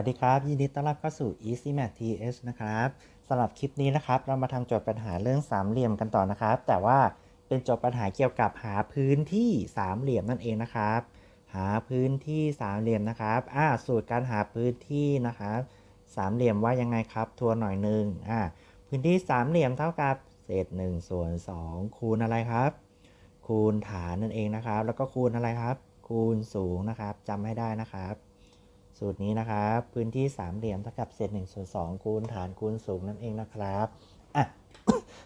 สวัสดีครับ ยินดีต้อนรับเข้าสู่ Easy Math TH นะครับสำหรับคลิปนี้นะครับ เรามาทำโจทย์ปัญหาเรื่องสามเหลี่ยมกันต่อนะครับ แต่ว่าเป็นโจทย์ปัญหาเกี่ยวกับหาพื้นที่สามเหลี่ยมนั่นเองนะครับ หาพื้นที่สามเหลี่ยมนะครับอ่าสูตรการหาพื้นที่นะครับสามเหลี่ยมว่ายังไงครับทวนหน่อยหนึ่งอ่าพื้นที่สามเหลี่ยมเท่ากับเศษ1ส่วน2คูณอะไรครับ คูณฐานนั่นเองนะครับ แล้วก็คูณอะไรครับ คูณสูงนะครับจำให้ได้นะครับ สูตรนี้นะครับ พื้นที่สามเหลี่ยมเท่ากับเศษ1ส่วน2คูณฐานคูณสูงนั่นเองนะครับอะ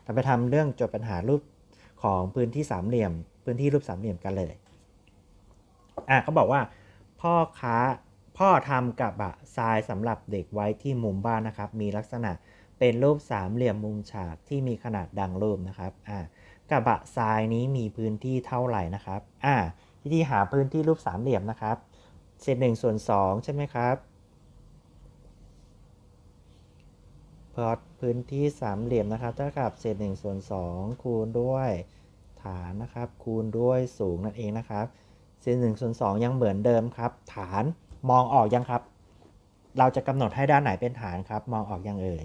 เราไปทำเรื่องโจทย์ปัญหารูปของพื้นที่สามเหลี่ยม พื้นที่รูปสามเหลี่ยมกันเลยอะเขาบอกว่า พ่อค้าพ่อทำกับะทรายสำหรับเด็กไว้ที่มุมบ้านนะครับ มีลักษณะเป็นรูปสามเหลี่ยมมุมฉากที่มีขนาดดังรูปนะครับอะกระบะทรายนี้มีพื้นที่เท่าไหร่นะครับอะวิธีหาพื้นที่รูปสามเหลี่ยมนะครับ เศษหนึ่งส่วนสองใช่ไหมครับพอพื้นที่สามเหลี่ยมนะครับเท่ากับเศษหนึ่งส่วนสองคูณด้วยฐานนะครับ คูณด้วยสูงนั่นเองนะครับ เศษหนึ่งส่วนสองยังเหมือนเดิมครับ ฐานมองออกยังครับ เราจะกำหนดให้ด้านไหนเป็นฐานครับ มองออกยังเอ่ย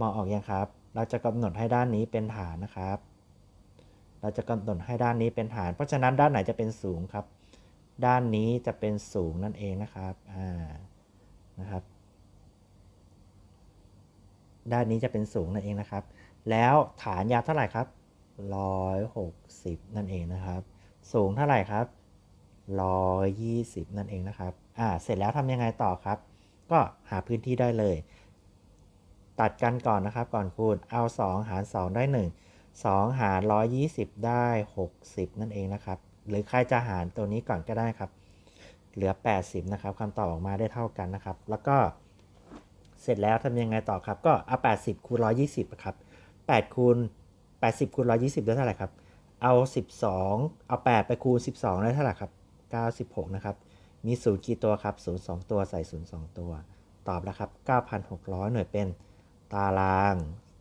มองออกยังครับ เราจะกำหนดให้ด้านนี้เป็นฐานนะครับ เราจะกำหนดให้ด้านนี้เป็นฐาน เพราะฉะนั้นด้านไหนจะเป็นสูงครับ ด้านนี้จะเป็นสูงนั่นเองนะครับอ่านะครับ ด้านนี้จะเป็นสูงนั่นเองนะครับ แล้วฐานยาวเท่าไหร่ครับ160นั่นเองนะครับ สูงเท่าไหร่ครับ120นั่นเองนะครับอ่าเสร็จแล้วทำยังไงต่อครับ ก็หาพื้นที่ได้เลย ตัดกันก่อนนะครับ ก่อนคูณเอา 2 หาร 2 ได้ 1 2 หาร 120 ได้ 60 นั่นเองนะครับ หรือใครจะหารตัวนี้ก่อนก็ได้ครับ เหลือ 80 นะครับคำตอบออกมาได้เท่ากันนะครับ แล้วก็เสร็จแล้วทำยังไงต่อครับ ก็เอา 80คูณ120ครับ8คูณ80คูณ120 ได้เท่าไหร่ครับ เอา 12 เอา 8 ไปคูณ 12 ได้เท่าไหร่ครับ 96 นะครับ มีศูนย์กี่ตัวครับศูนย์สองตัวใส่ศูนย์สองตัว ตอบแล้วครับ 9,600 หน่วยเป็นตาราง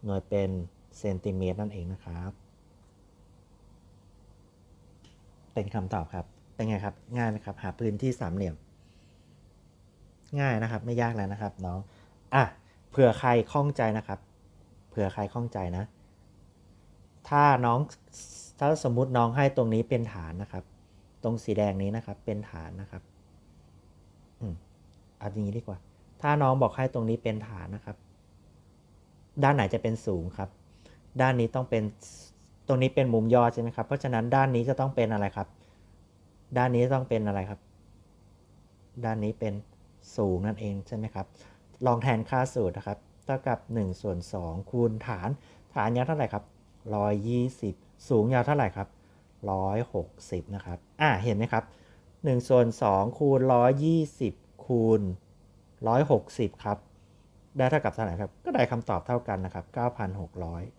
หน่วยเป็นเซนติเมตรนั่นเองนะครับ เป็นคำตอบครับ เป็นไงครับ ง่ายไหมครับ หาพื้นที่สามเหลี่ยม ง่ายนะครับ ไม่ยากแล้วนะครับน้อง อะ เผื่อใครข้องใจนะครับ เผื่อใครข้องใจนะ ถ้าน้อง ถ้าสมมุติน้องให้ตรงนี้เป็นฐานนะครับ ตรงสีแดงนี้นะครับ เป็นฐานนะครับ อืมเอาอย่างนี้ดีกว่า ถ้าน้องบอกให้ตรงนี้เป็นฐานนะครับ ด้านไหนจะเป็นสูงครับ ด้านนี้ต้องเป็น ตรงนี้เป็นมุมยอดใช่ไหมครับ เพราะฉะนั้นด้านนี้จะต้องเป็นอะไรครับ ด้านนี้ต้องเป็นอะไรครับ ด้านนี้เป็นสูงนั่นเองใช่ไหมครับ ลองแทนค่าสูตรนะครับ เท่ากับ1ส่วน2คูณฐาน ฐานยาวเท่าไหร่ครับ120 สูงยาวเท่าไหร่ครับ160นะครับ อ่า เห็นไหมครับ1ส่วน2คูณ120คูณ160 ครับ ได้เท่ากับเท่าไหร่ครับ ก็ได้คำตอบเท่ากันนะครับ 9,600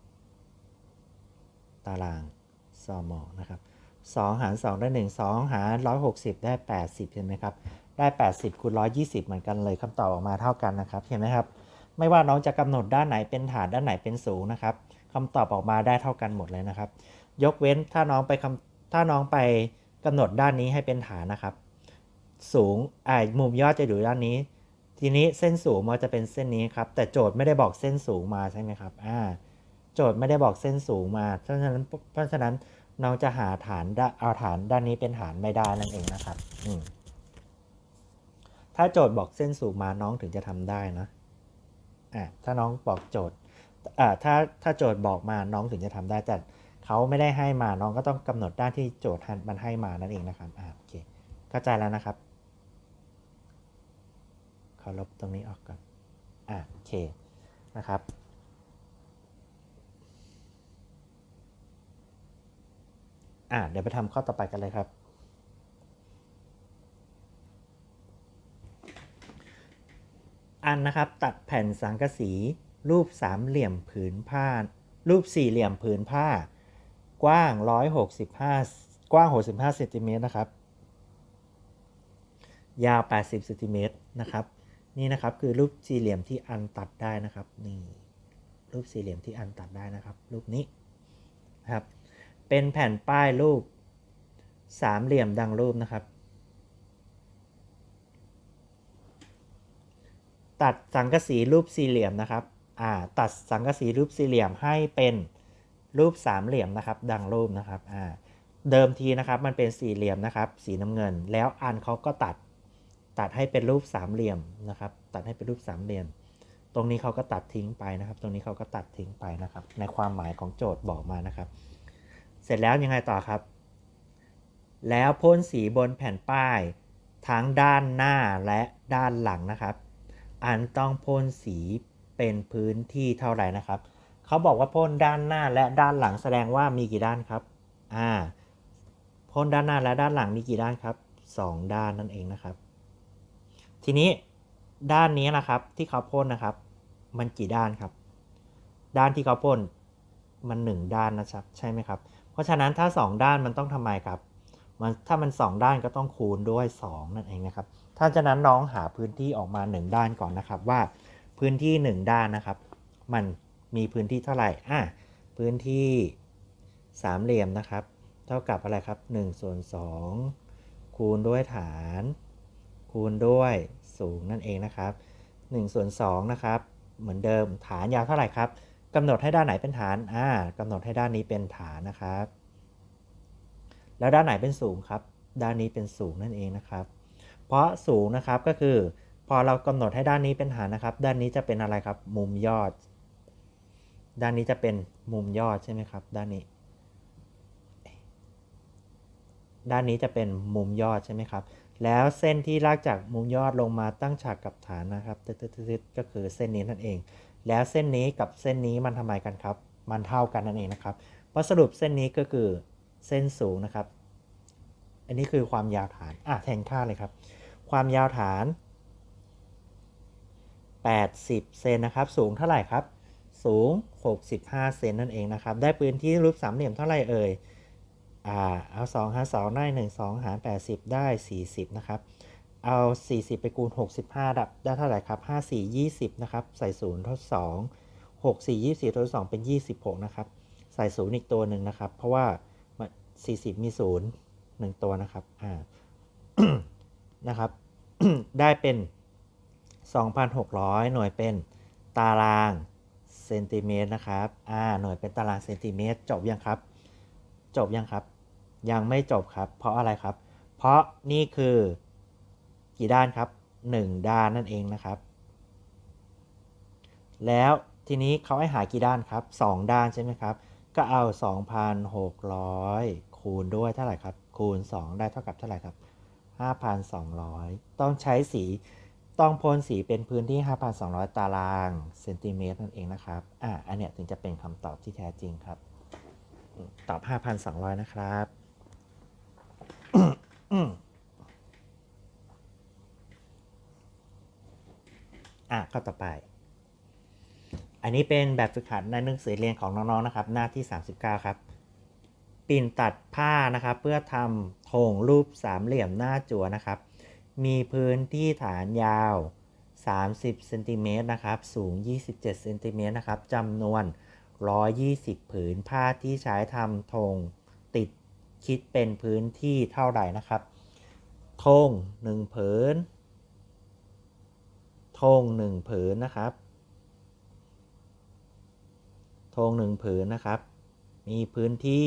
ตารางซอมอนะครับ2 หาร 2 ได้ 1 2 หาร 160 ได้ 80 เห็นไหมครับ ได้ 80คูณ120 เหมือนกันเลยคำตอบออกมาเท่ากันนะครับ เห็นไหมครับ ไม่ว่าน้องจะกำหนดด้านไหนเป็นฐานด้านไหนเป็นสูงนะครับคำตอบออกมาได้เท่ากันหมดเลยนะครับ ยกเว้นถ้าน้องไปคำถ้าน้องไปกำหนดด้านนี้ให้เป็นฐานนะครับ สูงอ่ามุมยอดจะอยู่ด้านนี้ ทีนี้เส้นสูงมันจะเป็นเส้นนี้ครับ แต่โจทย์ไม่ได้บอกเส้นสูงมาใช่ไหมครับ อ่า โจทย์ไม่ได้บอกเส้นสูงมา เพราะฉะนั้นเพราะฉะนั้นน้องจะหาฐานเอาฐานด้านนี้เป็นฐานไม่ได้นั่นเองนะครับถ้าโจทย์บอกเส้นสูงมาน้องถึงจะทำได้นะอ่าถ้าน้องบอกโจทย์อ่าถ้าถ้าโจทย์บอกมาน้องถึงจะทำได้ แต่เขาไม่ได้ให้มาน้องก็ต้องกำหนดด้านที่โจทย์มันให้มานั่นเองนะครับอ่าโอเคเข้าใจแล้วนะครับขอลบตรงนี้ออกก่อนอะโอเคนะครับ อะเดี๋ยวไปทำข้อต่อไปกันเลยครับ อันนะครับตัดแผ่นสังกะสี รูปสามเหลี่ยมผืนผ้า รูปสี่เหลี่ยมผืนผ้า กว้าง 165 กว้าง 65เซนติเมตรนะครับ ยาว 80เซนติเมตรนะครับ นี่นะครับคือรูปสี่เหลี่ยมที่อันตัดได้นะครับ นี่รูปสี่เหลี่ยมที่อันตัดได้นะครับ รูปนี้นะครับ เป็นแผ่นป้ายรูปสามเหลี่ยมดังรูปนะครับ ตัดสังกะสีรูปสี่เหลี่ยมนะครับอ่าตัดสังกะสีรูปสี่เหลี่ยมให้เป็นรูปสามเหลี่ยมนะครับ ดังรูปนะครับอ่าเดิมทีนะครับมันเป็นสี่เหลี่ยมนะครับ สีน้ำเงิน แล้วอันเขาก็ตัดตัดให้เป็นรูปสามเหลี่ยมนะครับ ตัดให้เป็นรูปสามเหลี่ยม ตรงนี้เขาก็ตัดทิ้งไปนะครับ ตรงนี้เขาก็ตัดทิ้งไปนะครับ ในความหมายของโจทย์บอกมานะครับ ร็จแล้วยังไงต่อครับ แล้วพ่นสีบนแผ่นป้ายทั้งด้านหน้าและด้านหลังนะครับ อันต้องพ่นสีเป็นพื้นที่เท่าไหร่นะครับ เขาบอกว่าพ่นด้านหน้าและด้านหลังแสดงว่ามีกี่ด้านครับอ่าพ่นด้านหน้าและด้านหลังมีกี่ด้านครับสองด้านนั่นเองนะครับ ทีนี้ด้านนี้นะครับที่เขาพ่นนะครับ มันกี่ด้านครับ ด้านที่เขาพ่นมันหนึ่งด้านนะครับ ใช่ไหมครับ ราะฉะนั้นถ้า 2 ด้านมันต้องทำไมครับมันถ้ามัน 2 ด้านก็ต้องคูณด้วย 2 นั่นเองนะครับ ถ้าฉะนั้นน้องหาพื้นที่ออกมา 1 ด้านก่อนนะครับว่าพื้นที่ 1 ด้านนะครับ มันมีพื้นที่เท่าไหร่อะพื้นที่สามเหลี่ยมนะครับ เท่ากับอะไรครับ1ส่วน2คูณด้วยฐาน คูณด้วยสูงนั่นเองนะครับ1ส่วน2นะครับ เหมือนเดิมฐานยาวเท่าไหร่ครับ กำหนดให้ด้านไหนเป็นฐาน อ่ากำหนดให้ด้านนี้เป็นฐานนะครับ แล้วด้านไหนเป็นสูงครับ ด้านนี้เป็นสูงนั่นเองนะครับ เพราะสูงนะครับก็คือ พอเรากำหนดให้ด้านนี้เป็นฐานนะครับ ด้านนี้จะเป็นอะไรครับ มุมยอด ด้านนี้จะเป็นมุมยอดใช่ไหมครับ ด้านนี้ ด้านนี้จะเป็นมุมยอดใช่ไหมครับ แล้วเส้นที่ลากจากมุมยอดลงมาตั้งฉากกับฐานนะครับตึ๊ดๆก็คือเส้นนี้นั่นเอง แล้วเส้นนี้กับเส้นนี้มันทำไมกันครับ มันเท่ากันนั่นเองนะครับเพราะสรุปเส้นนี้ก็คือเส้นสูงนะครับ อันนี้คือความยาวฐานอะแทนค่าเลยครับ ความยาวฐาน 80 เซนนะครับ สูงเท่าไหร่ครับ สูง 65 เซนนั่นเองนะครับ ได้พื้นที่รูปสามเหลี่ยมเท่าไหร่เอ่ย อ่า เอา2หาร2ได้ 1 2 หาร 80 ได้ 40 นะครับ เอา 40 ไปคูณ 65 ดับได้เท่าไหร่ครับ 5 4 20 นะครับ ใส่ศูนย์ทด 2 6 4 24 ทด 2 เป็น 26 นะครับ ใส่ศูนย์อีกตัวหนึ่งนะครับ เพราะว่า 40 มีศูนย์หนึ่งตัวนะครับ อ่า นะครับ ได้เป็น 2,600 หน่วยเป็นตารางเซนติเมตรนะครับ อ่า หน่วยเป็นตารางเซนติเมตร จบยังครับ จบยังครับ ยังไม่จบครับ เพราะอะไรครับ เพราะนี่คือ กี่ด้านครับ 1 ด้านนั่นเองนะครับ แล้วทีนี้เขาให้หากี่ด้านครับ 2 ด้านใช่ไหมครับ ก็เอา 2,600 คูณด้วยเท่าไหร่ครับ คูณ 2 ได้เท่ากับเท่าไหร่ครับ 5,200 ต้องใช้สีต้องพ่นสีเป็นพื้นที่ 5,200 ตารางเซนติเมตรนั่นเองนะครับ อ่าอันเนี้ยถึงจะเป็นคำตอบที่แท้จริงครับ ตอบ 5,200 นะครับ อะข้อต่อไป อันนี้เป็นแบบฝึกหัดในหนังสือเรียนของน้องๆนะครับ หน้าที่ 39 ครับ ปิ่นตัดผ้านะครับ เพื่อทำธงรูปสามเหลี่ยมหน้าจั่วนะครับ มีพื้นที่ฐานยาว 30เซนติเมตรนะครับ สูง 27เซนติเมตรนะครับจำนวน 120 ผืนผ้าที่ใช้ทำธงติดคิดเป็นพื้นที่เท่าไหร่นะครับธง1ผืน ธง1ผืนนะครับธง1ผืนนะครับ มีพื้นที่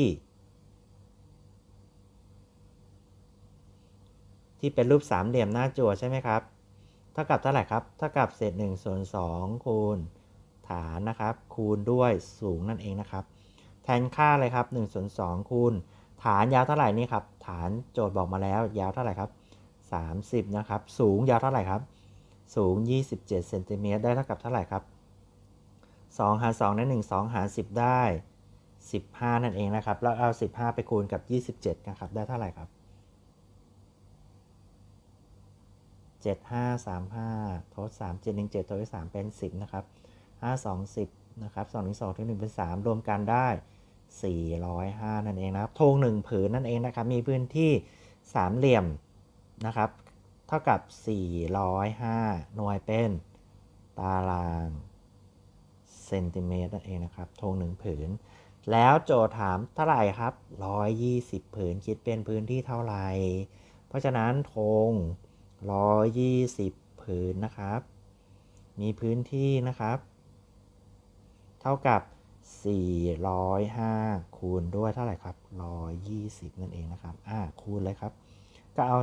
ที่เป็นรูปสามเหลี่ยมหน้าจั่วใช่ไหมครับ เท่ากับเท่าไหร่ครับ เท่ากับเศษ1ส่วน2คูณฐานนะครับ คูณด้วยสูงนั่นเองนะครับ แทนค่าเลยครับ1ส่วน2คูณฐานยาวเท่าไหร่นี่ครับ ฐานโจทย์บอกมาแล้ว ยาวเท่าไหร่ครับ 30 นะครับ สูงยาวเท่าไหร่ครับ สูง 27เซนติเมตรได้เท่ากับเท่าไหร่ครับ 2 หาร2ได้1 2 หาร 10 ได้ 15 นั่นเองนะครับ แล้วเอา 15 ไปคูณกับ 27 นะครับ ได้เท่าไหร่ครับ 7 5 3 5 ทด 3 7 1 7 ทดด้วย3เป็น 10 นะครับ 5 2 10 นะครับ2 1 2ถึง1เป็น 3 รวมกันได้ 405 นั่นเองนะครับธง1ผืนนั่นเองนะครับ มีพื้นที่สามเหลี่ยมนะครับ ท่ากับ 405 หน่วยเป็นตารางเซนติเมตรนั่นเองนะครับธงหนึ่งผืน แล้วโจทย์ถามเท่าไหร่ครับ 120 ผืนคิดเป็นพื้นที่เท่าไหร่ เพราะฉะนั้นธง120 ผืนนะครับ มีพื้นที่นะครับ เท่ากับ 405 คูณด้วยเท่าไหร่ครับ 120 นั่นเองนะครับ อ่า คูณเลยครับ ก็เอา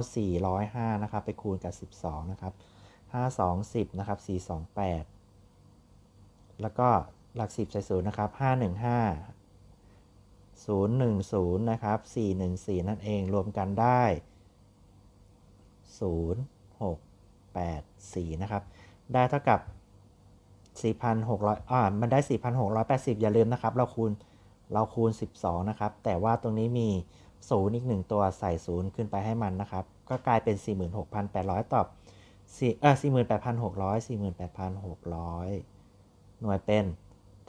405 นะครับ ไปคูณกับ 12 นะครับ 5 2 10 นะครับ 4 2 8 แล้วก็หลัก 10 ใส่ศูนย์นะครับ 515 010 นะครับ 414 นั่นเองรวมกันได้ 0 6 8 4 นะครับ ได้เท่ากับ 4,600อ่ามันได้ 4,680 อย่าลืมนะครับ เราคูณเราคูณ 12 นะครับ แต่ว่าตรงนี้มี ศูนย์อีก 1 ตัวใส่ศูนย์ขึ้นไปให้มันนะครับ ก็กลายเป็น 46,800 ตอบ4เออ48,600 48,600 หน่วยเป็น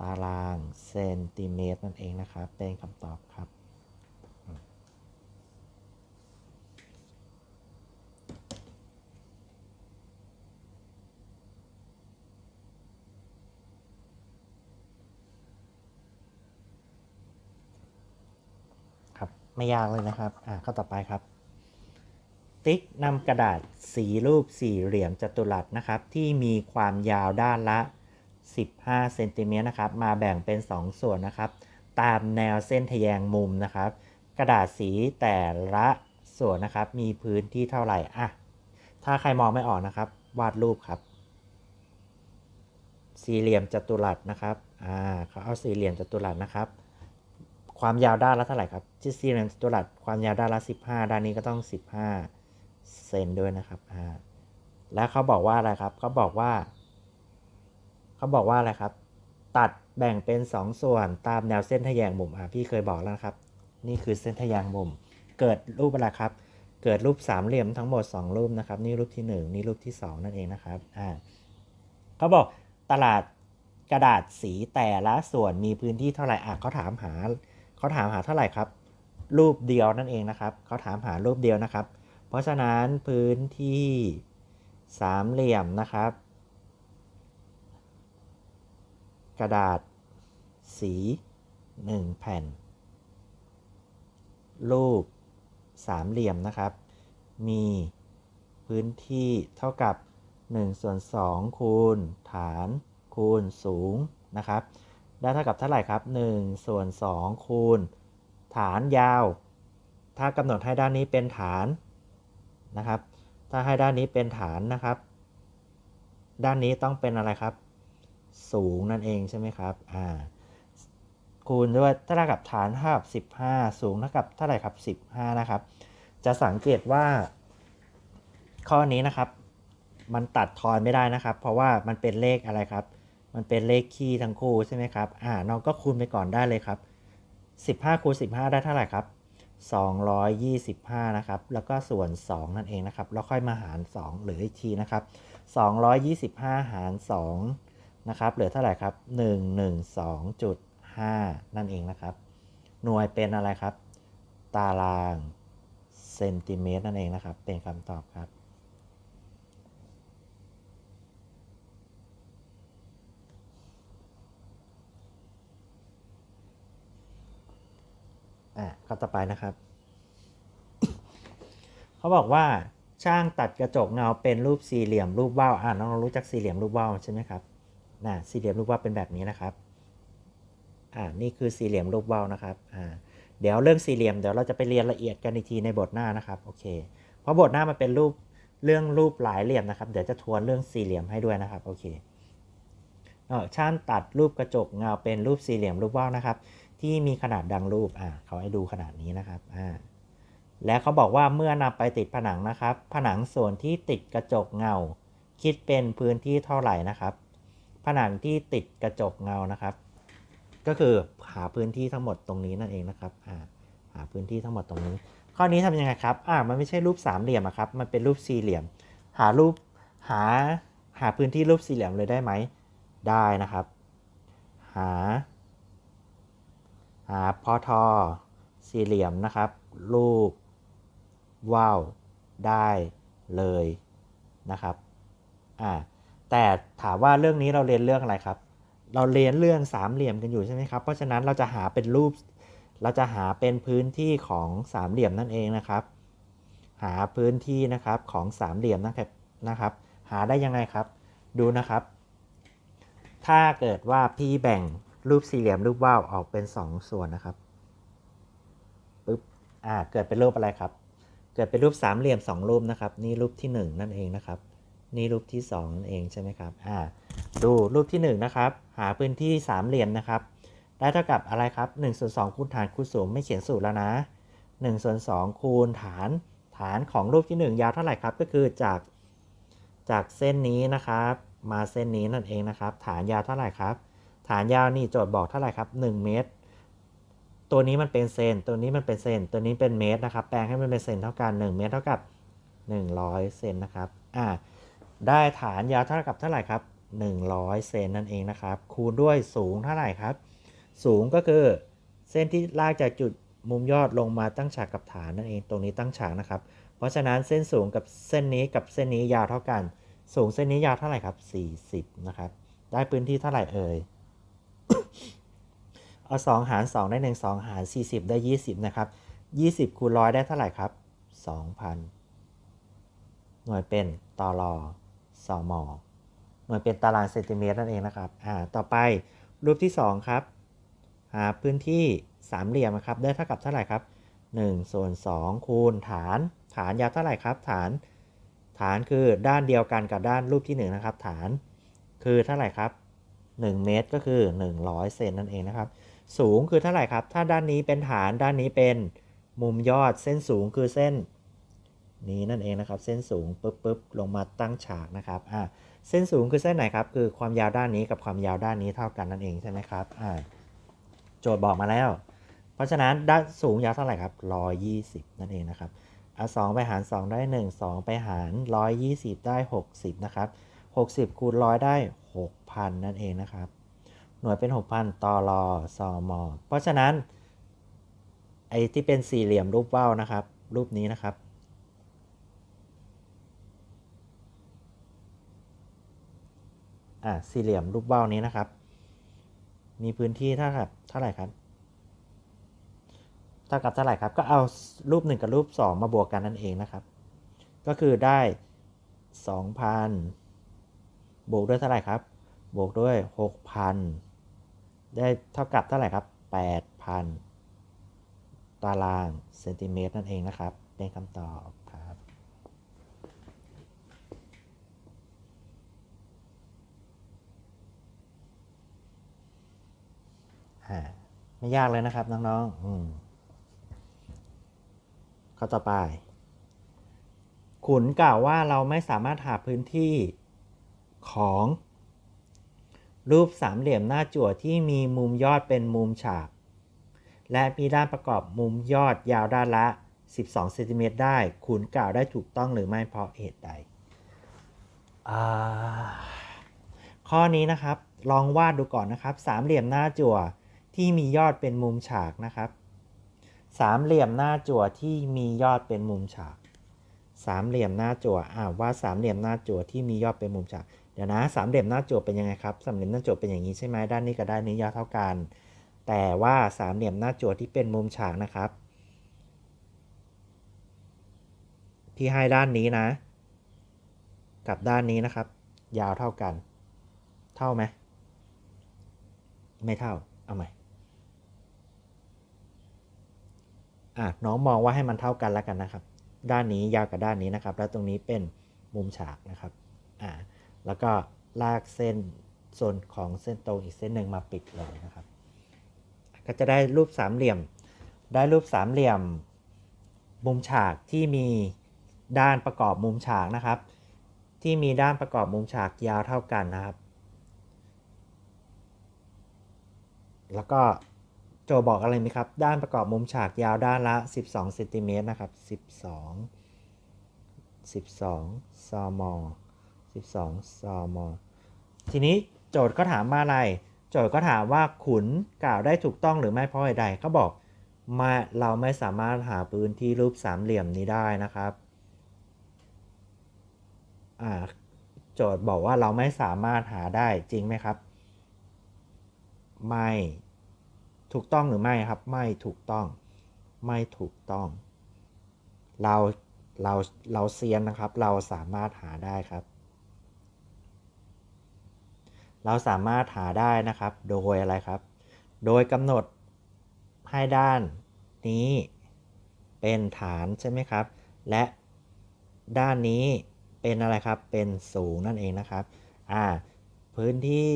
ตารางเซนติเมตรนั่นเองนะครับ เป็นคำตอบครับ ไม่ยากเลยนะครับ อ่าข้อต่อไปครับ ติ๊กนำกระดาษสีรูปสี่เหลี่ยมจัตุรัสนะครับ ที่มีความยาวด้านละ 15เซนติเมตรนะครับ มาแบ่งเป็น 2 ส่วนนะครับ ตามแนวเส้นทะแยงมุมนะครับ กระดาษสีแต่ละส่วนนะครับ มีพื้นที่เท่าไหร่ อะ ถ้าใครมองไม่ออกนะครับ วาดรูปครับ สี่เหลี่ยมจัตุรัสนะครับ อ่าเขาเอาสี่เหลี่ยมจัตุรัสนะครับ ความยาวด้านละเท่าไหร่ครับที่สี่เหลี่ยมจัตุรัสความยาวด้านละ 15 ด้านนี้ก็ต้อง 15 เซนด้วยนะครับอ่าแล้วเขาบอกว่าอะไรครับเขาบอกว่าเขาบอกว่าอะไรครับ ตัดแบ่งเป็น 2 ส่วนตามแนวเส้นทะแยงมุมอ่าพี่เคยบอกแล้วครับ นี่คือเส้นทะแยงมุม เกิดรูปอะไรครับ เกิดรูปสามเหลี่ยมทั้งหมด 2 รูปนะครับ นี่รูปที่ 1 นี่รูปที่ 2 นั่นเองนะครับอ่าเขาบอกตลาดกระดาษสีแต่ละส่วนมีพื้นที่เท่าไหร่อะเขาถามหา เขาถามหาเท่าไหร่ครับ รูปเดียวนั่นเองนะครับเขาถามหารูปเดียวนะครับ เพราะฉะนั้นพื้นที่สามเหลี่ยมนะครับ กระดาษ สี1แผ่น รูปสามเหลี่ยมนะครับ มีพื้นที่เท่ากับ1ส่วน2คูณฐานคูณสูงนะครับ ได้เท่ากับเท่าไหร่ครับ1ส่วน2คูณ ฐานยาว ถ้ากำหนดให้ด้านนี้เป็นฐานนะครับ ถ้าให้ด้านนี้เป็นฐานนะครับ ด้านนี้ต้องเป็นอะไรครับ สูงนั่นเองใช่ไหมครับอ่าคูณด้วยเท่ากับฐานเท่ากับ 15 สูงเท่ากับเท่าไหร่ครับ 15 นะครับ จะสังเกตว่า ข้อนี้นะครับ มันตัดทอนไม่ได้นะครับ เพราะว่ามันเป็นเลขอะไรครับ มันเป็นเลขคี่ทั้งคู่ใช่ไหมครับ อ่า น้องก็คูณไปก่อนได้เลยครับ 15คูณ15 ได้เท่าไหร่ครับ 225 นะครับ แล้วก็ส่วน 2 นั่นเองนะครับ แล้วค่อยมาหาร 2 หรืออีกทีนะครับ 225 หาร 2 นะครับ เหลือเท่าไหร่ครับ 112.5 นั่นเองนะครับ หน่วยเป็นอะไรครับ ตารางเซนติเมตรนั่นเองนะครับ เป็นคำตอบครับ อะข้อต่อไปนะครับ เขาบอกว่าช่างตัดกระจกเงาเป็นรูปสี่เหลี่ยมรูปว่าวอ่าน้องรู้จักสี่เหลี่ยมรูปว่าวใช่ไหมครับน่ะสี่เหลี่ยมรูปว่าวเป็นแบบนี้นะครับอ่านี่คือสี่เหลี่ยมรูปว่าวนะครับอ่าเดี๋ยวเรื่องสี่เหลี่ยมเดี๋ยวเราจะไปเรียนละเอียดกันอีกทีในบทหน้านะครับโอเค เพราะบทหน้ามันเป็นรูปเรื่องรูปหลายเหลี่ยมนะครับ เดี๋ยวจะทวนเรื่องสี่เหลี่ยมให้ด้วยนะครับโอเคเออช่างตัดรูปกระจกเงาเป็นรูปสี่เหลี่ยมรูปว่าวนะครับ ที่มีขนาดดังรูปอ่าเขาให้ดูขนาดนี้นะครับอ่าและเขาบอกว่าเมื่อนำไปติดผนังนะครับ ผนังส่วนที่ติดกระจกเงา คิดเป็นพื้นที่เท่าไหร่นะครับ ผนังที่ติดกระจกเงานะครับ ก็คือหาพื้นที่ทั้งหมดตรงนี้นั่นเองนะครับอ่าหาพื้นที่ทั้งหมดตรงนี้ ข้อนี้ทำยังไงครับอ่ามันไม่ใช่รูปสามเหลี่ยมอะครับ มันเป็นรูปสี่เหลี่ยม หารูปหาหาพื้นที่รูปสี่เหลี่ยมเลยได้ไหมได้นะครับ หา หาพอทอสี่เหลี่ยมนะครับ รูปว่าวได้เลยนะครับอ่าแต่ถามว่าเรื่องนี้เราเรียนเรื่องอะไรครับ เราเรียนเรื่องสามเหลี่ยมกันอยู่ใช่ไหมครับ เพราะฉะนั้นเราจะหาเป็นรูป เราจะหาเป็นพื้นที่ของสามเหลี่ยมนั่นเองนะครับ หาพื้นที่นะครับของสามเหลี่ยมนะครับนะครับ หาได้ยังไงครับ ดูนะครับ ถ้าเกิดว่าพี่แบ่ง รูปสี่เหลี่ยมรูปว่าวออกเป็น2ส่วนนะครับปึ๊บอ่าเกิดเป็นรูปอะไรครับ เกิดเป็นรูปสามเหลี่ยม2รูปนะครับ นี่รูปที่ 1 นั่นเองนะครับ นี่รูปที่2นั่นเองใช่ไหมครับอ่าดูรูปที่1นะครับ หาพื้นที่สามเหลี่ยมนะครับ ได้เท่ากับอะไรครับ1ส่วน2คูณฐานคูณสูงไม่เขียนสูตรแล้วนะ1ส่วน2คูณฐานฐานของรูปที่ 1 ยาวเท่าไหร่ครับ ก็คือจากจากเส้นนี้นะครับ มาเส้นนี้นั่นเองนะครับ ฐานยาวเท่าไหร่ครับานยาวนี่โจทย์บอกเท่าไหร่ครับ 1 เมตร ตัวนี้มันเป็นเซน ตัวนี้มันเป็นเซน ตัวนี้เป็นเมตรนะครับ แปลงให้มันเป็นเซนเท่ากัน 1 เมตรเท่ากับ 100 เซนนะครับ อ่า ได้ฐานยาวเท่ากับเท่าไหร่ครับ 100 เซนนั่นเองนะครับ คูณด้วยสูงเท่าไหร่ครับ สูงก็คือเส้นที่ลากจากจุดมุมยอดลงมาตั้งฉากกับฐานนั่นเอง ตรงนี้ตั้งฉากนะครับ เพราะฉะนั้นเส้นสูงกับเส้นนี้กับเส้นนี้ยาวเท่ากัน สูงเส้นนี้ยาวเท่าไหร่ครับ 40 นะครับ ได้พื้นที่เท่าไหร่เอ่ย เอา2หาร 2 ได้ 1 2 หาร 40 ได้ 20 นะครับ 20 คูณร้อยได้เท่าไหร่ครับ 2,000 หน่วยเป็นตรสมหน่วยเป็นตารางเซนติเมตรนั่นเองนะครับอ่าต่อไปรูปที่ 2 ครับหาพื้นที่สามเหลี่ยมนะครับได้เท่ากับเท่าไหร่ครับ1ส่วน2คูณฐาน ฐานยาวเท่าไหร่ครับ ฐาน ฐานคือด้านเดียวกันกับด้านรูปที่1นะครับ ฐานคือเท่าไหร่ครับ 1 เมตรก็คือ 100 เซนนั่นเองนะครับ สูงคือเท่าไหร่ครับ ถ้าด้านนี้เป็นฐานด้านนี้เป็นมุมยอดเส้นสูงคือเส้น นี้นั่นเองนะครับ เส้นสูงปุ๊บปุ๊บลงมาตั้งฉากนะครับอ่าเส้นสูงคือเส้นไหนครับ คือความยาวด้านนี้กับความยาวด้านนี้เท่ากันนั่นเองใช่ไหมครับอ่าโจทย์บอกมาแล้ว เพราะฉะนั้นด้านสูงยาวเท่าไหร่ครับ120 นั่นเองนะครับเอา2ไปหาร 2 ได้ 1 2 ไปหาร 120 ได้ 60 นะครับ 60 คูณร้อยได้ 6,000 นั่นเองนะครับ หน่วยเป็น 6,000ต่อรอซอมอเพราะฉะนั้นไอ้ที่เป็นสี่เหลี่ยมรูปว่าวนะครับ รูปนี้นะครับ อ่าสี่เหลี่ยมรูปว่าวนี้นะครับ มีพื้นที่เท่ากับเท่าไหร่ครับเท่ากับเท่าไหร่ครับก็เอารูป 1 กับรูป 2 มาบวกกันนั่นเองนะครับ ก็คือได้ 2,000 บวกด้วยเท่าไหร่ครับ บวกด้วย 6,000 ได้เท่ากับเท่าไหร่ครับ 8,000 ตารางเซนติเมตรนั่นเองนะครับเป็นคำตอบครับอ่าไม่ยากเลยนะครับ น้องๆ อืมข้อต่อไป ขุนกล่าวว่าเราไม่สามารถหาพื้นที่ของ รูปสามเหลี่ยมหน้าจั่วที่มีมุมยอดเป็นมุมฉาก และมีด้านประกอบมุมยอดยาวด้านละ 12เซนติเมตรได้ขุนกล่าวได้ถูกต้องหรือไม่เพราะเหตุใดอ่าข้อนี้นะครับ ลองวาดดูก่อนนะครับ สามเหลี่ยมหน้าจั่วที่มียอดเป็นมุมฉากนะครับ สามเหลี่ยมหน้าจั่วที่มียอดเป็นมุมฉาก สามเหลี่ยมหน้าจั่วอ่าวาดสามเหลี่ยมหน้าจั่วที่มียอดเป็นมุมฉาก เดี๋ยวนะสามเหลี่ยมหน้าจั่วเป็นยังไงครับสามเหลี่ยมหน้าจั่วเป็นอย่างนี้ใช่ไหมด้านนี้กับด้านนี้ยาวเท่ากัน แต่ว่าสามเหลี่ยมหน้าจั่วที่เป็นมุมฉากนะครับ ที่ให้ด้านนี้นะ กับด้านนี้นะครับ ยาวเท่ากัน เท่าไหมไม่เท่าเอาใหม่อะน้องมองว่าให้มันเท่ากันแล้วกันนะครับ ด้านนี้ยาวกับด้านนี้นะครับ แล้วตรงนี้เป็นมุมฉากนะครับอ่า แล้วก็ลากเส้นส่วนของเส้นตรงอีกเส้นหนึ่งมาปิดเลยนะครับ ก็จะได้รูปสามเหลี่ยม ได้รูปสามเหลี่ยมมุมฉากที่มีด้านประกอบมุมฉากนะครับ ที่มีด้านประกอบมุมฉากยาวเท่ากันนะครับ แล้วก็โจบอกอะไรไหมครับ ด้านประกอบมุมฉากยาวด้านละ 12เซนติเมตรนะครับ 12 12ซม 12ซมทีนี้โจทย์ก็ถามมาอะไร โจทย์ก็ถามว่าขุนกล่าวได้ถูกต้องหรือไม่เพราะใดเขาบอกมาเราไม่สามารถหาพื้นที่รูปสามเหลี่ยมนี้ได้นะครับโจทย์บอกว่าเราไม่สามารถหาได้จริงไหมครับ ไม่ถูกต้องหรือไม่ครับ ไม่ถูกต้อง ไม่ถูกต้อง เราเราเราเซียนนะครับ เราสามารถหาได้ครับ เราสามารถหาได้นะครับ โดยอะไรครับ โดยกำหนดให้ด้านนี้เป็นฐานใช่ไหมครับ และด้านนี้เป็นอะไรครับ เป็นสูงนั่นเองนะครับ อ่า พื้นที่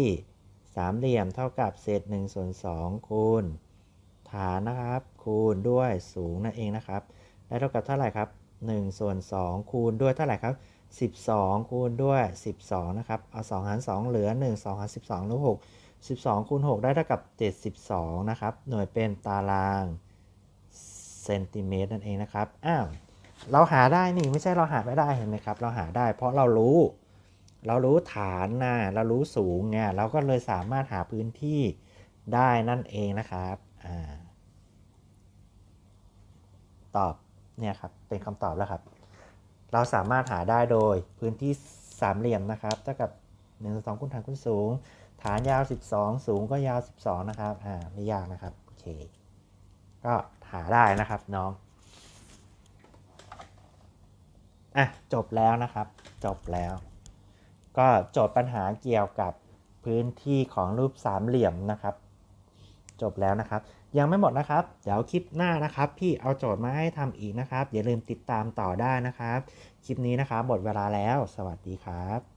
สามเหลี่ยมเท่ากับเศษ1ส่วน2คูณฐานนะครับ คูณด้วยสูงนั่นเองนะครับได้เท่ากับเท่าไหร่ครับ1ส่วน2คูณด้วยเท่าไหร่ครับ 12 คูณด้วย 12 นะครับ เอา 2 หาร 2 เหลือ 1 2 หาร 12หลือ6 12 คูณ 6 ได้เท่ากับ 72 นะครับ หน่วยเป็นตารางเซนติเมตรนั่นเองนะครับ อ้าว เราหาได้นี่ไม่ใช่เราหาไม่ได้เห็นไหมครับ เราหาได้เพราะเรารู้ เรารู้ฐานนะเรารู้สูงไง เราก็เลยสามารถหาพื้นที่ได้นั่นเองนะครับ อ่า ตอบเนี่ยครับ เป็นคำตอบแล้วครับ เราสามารถหาได้โดยพื้นที่สามเหลี่ยมนะครับเท่ากับ1 2คูณฐานคูณสูง ฐานยาว 12 สูงก็ยาว 12 นะครับอ่าไม่ยากนะครับโอเคก็หาได้นะครับน้องอะจบแล้วนะครับ จบแล้ว ก็โจทย์ปัญหาเกี่ยวกับพื้นที่ของรูปสามเหลี่ยมนะครับ จบแล้วนะครับ ยังไม่หมดนะครับ เดี๋ยวคลิปหน้านะครับ พี่เอาโจทย์มาให้ทำอีกนะครับ อย่าลืมติดตามต่อได้นะครับ คลิปนี้นะครับหมดเวลาแล้ว สวัสดีครับ